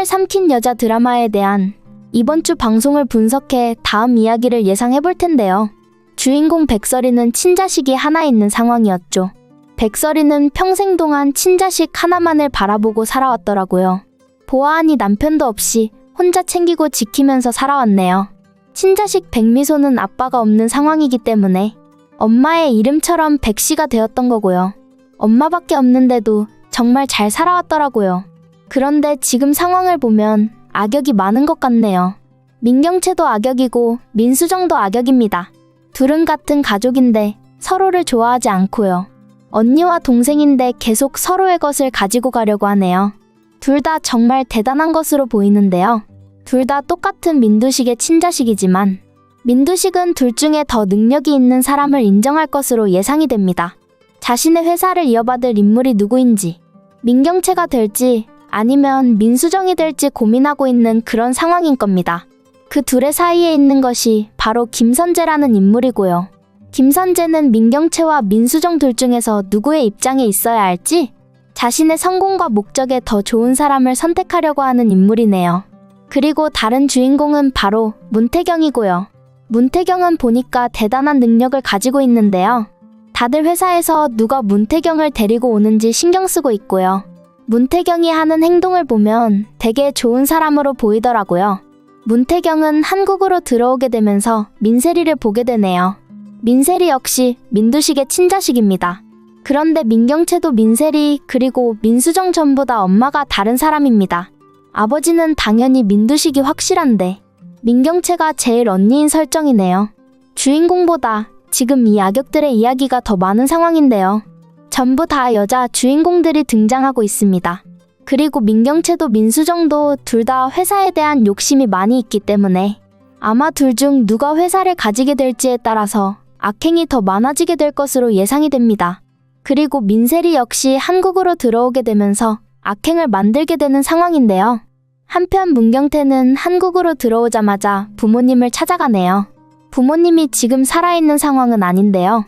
태양을 삼킨 여자 드라마에 대한 이번 주 방송을 분석해 다음 이야기를 예상해 볼 텐데요. 주인공 백설이는 친자식이 하나 있는 상황이었죠. 백설이는 평생 동안 친자식 하나만을 바라보고 살아왔더라고요. 보아하니 남편도 없이 혼자 챙기고 지키면서 살아왔네요. 친자식 백미소는 아빠가 없는 상황이기 때문에 엄마의 이름처럼 백씨가 되었던 거고요. 엄마밖에 없는데도 정말 잘 살아왔더라고요. 그런데 지금 상황을 보면 악역이 많은 것 같네요. 민경채도 악역이고 민수정도 악역입니다. 둘은 같은 가족인데 서로를 좋아하지 않고요. 언니와 동생인데 계속 서로의 것을 가지고 가려고 하네요. 둘 다 정말 대단한 것으로 보이는데요. 둘 다 똑같은 민두식의 친자식이지만 민두식은 둘 중에 더 능력이 있는 사람을 인정할 것으로 예상이 됩니다. 자신의 회사를 이어받을 인물이 누구인지 민경채가 될지 아니면 민수정이 될지 고민하고 있는 그런 상황인 겁니다. 그 둘의 사이에 있는 것이 바로 김선재라는 인물이고요. 김선재는 민경채와 민수정 둘 중에서 누구의 입장에 있어야 할지 자신의 성공과 목적에 더 좋은 사람을 선택하려고 하는 인물이네요. 그리고 다른 주인공은 바로 문태경이고요. 문태경은 보니까 대단한 능력을 가지고 있는데요. 다들 회사에서 누가 문태경을 데리고 오는지 신경 쓰고 있고요. 문태경이 하는 행동을 보면 되게 좋은 사람으로 보이더라고요. 문태경은 한국으로 들어오게 되면서 민세리를 보게 되네요. 민세리 역시 민두식의 친자식입니다. 그런데 민경채도 민세리 그리고 민수정 전부 다 엄마가 다른 사람입니다. 아버지는 당연히 민두식이 확실한데 민경채가 제일 언니인 설정이네요. 주인공보다 지금 이 악역들의 이야기가 더 많은 상황인데요. 전부 다 여자 주인공들이 등장하고 있습니다. 그리고 민경채도 민수정도 둘 다 회사에 대한 욕심이 많이 있기 때문에 아마 둘 중 누가 회사를 가지게 될지에 따라서 악행이 더 많아지게 될 것으로 예상이 됩니다. 그리고 민세리 역시 한국으로 들어오게 되면서 악행을 만들게 되는 상황인데요. 한편 문경태는 한국으로 들어오자마자 부모님을 찾아가네요. 부모님이 지금 살아있는 상황은 아닌데요.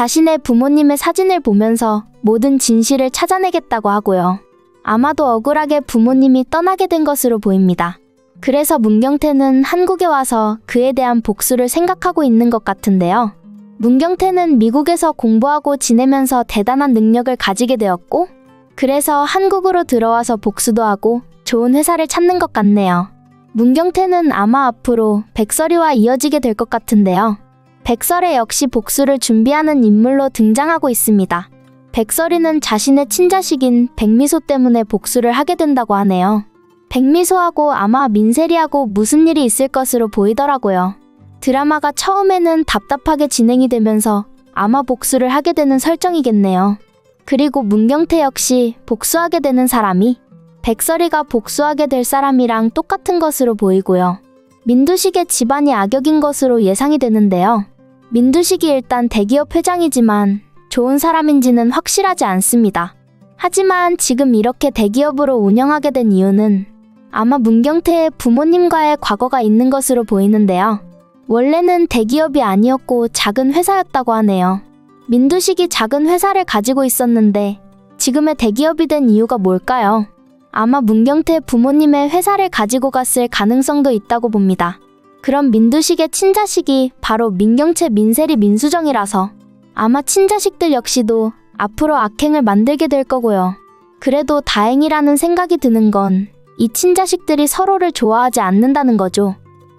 자신의 부모님의 사진을 보면서 모든 진실을 찾아내겠다고 하고요. 아마도 억울하게 부모님이 떠나게 된 것으로 보입니다. 그래서 문경태는 한국에 와서 그에 대한 복수를 생각하고 있는 것 같은데요. 문경태는 미국에서 공부하고 지내면서 대단한 능력을 가지게 되었고, 그래서 한국으로 들어와서 복수도 하고 좋은 회사를 찾는 것 같네요. 문경태는 아마 앞으로 백설이와 이어지게 될 것 같은데요. 백설의 역시 복수를 준비하는 인물로 등장하고 있습니다. 백설이는 자신의 친자식인 백미소 때문에 복수를 하게 된다고 하네요. 백미소하고 아마 민세리하고 무슨 일이 있을 것으로 보이더라고요. 드라마가 처음에는 답답하게 진행이 되면서 아마 복수를 하게 되는 설정이겠네요. 그리고 문경태 역시 복수하게 되는 사람이 백설이가 복수하게 될 사람이랑 똑같은 것으로 보이고요. 민두식의 집안이 악역인 것으로 예상이 되는데요. 민두식이 일단 대기업 회장이지만 좋은 사람인지는 확실하지 않습니다. 하지만 지금 이렇게 대기업으로 운영하게 된 이유는 아마 문경태의 부모님과의 과거가 있는 것으로 보이는데요. 원래는 대기업이 아니었고 작은 회사였다고 하네요. 민두식이 작은 회사를 가지고 있었는데 지금의 대기업이 된 이유가 뭘까요? 아마 문경태 부모님의 회사를 가지고 갔을 가능성도 있다고 봅니다. 그럼 민두식의 친자식이 바로 민경채 민세리 민수정이라서 아마 친자식들 역시도 앞으로 악행을 만들게 될 거고요. 그래도 다행이라는 생각이 드는 건 이 친자식들이 서로를 좋아하지 않는다는 거죠.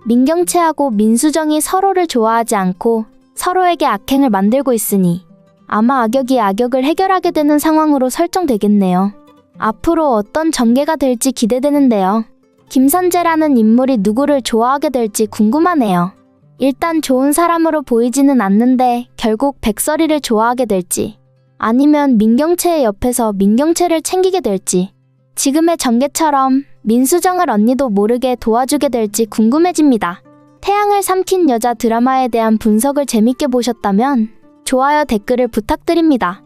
민경채하고 민수정이 서로를 좋아하지 않고 서로에게 악행을 만들고 있으니 아마 악역이 악역을 해결하게 되는 상황으로 설정되겠네요. 앞으로 어떤 전개가 될지 기대되는데요. 김선재라는 인물이 누구를 좋아하게 될지 궁금하네요. 일단 좋은 사람으로 보이지는 않는데 결국 백설이를 좋아하게 될지 아니면 민경채의 옆에서 민경채를 챙기게 될지 지금의 전개처럼 민수정을 언니도 모르게 도와주게 될지 궁금해집니다. 태양을 삼킨 여자 드라마에 대한 분석을 재밌게 보셨다면 좋아요 댓글을 부탁드립니다.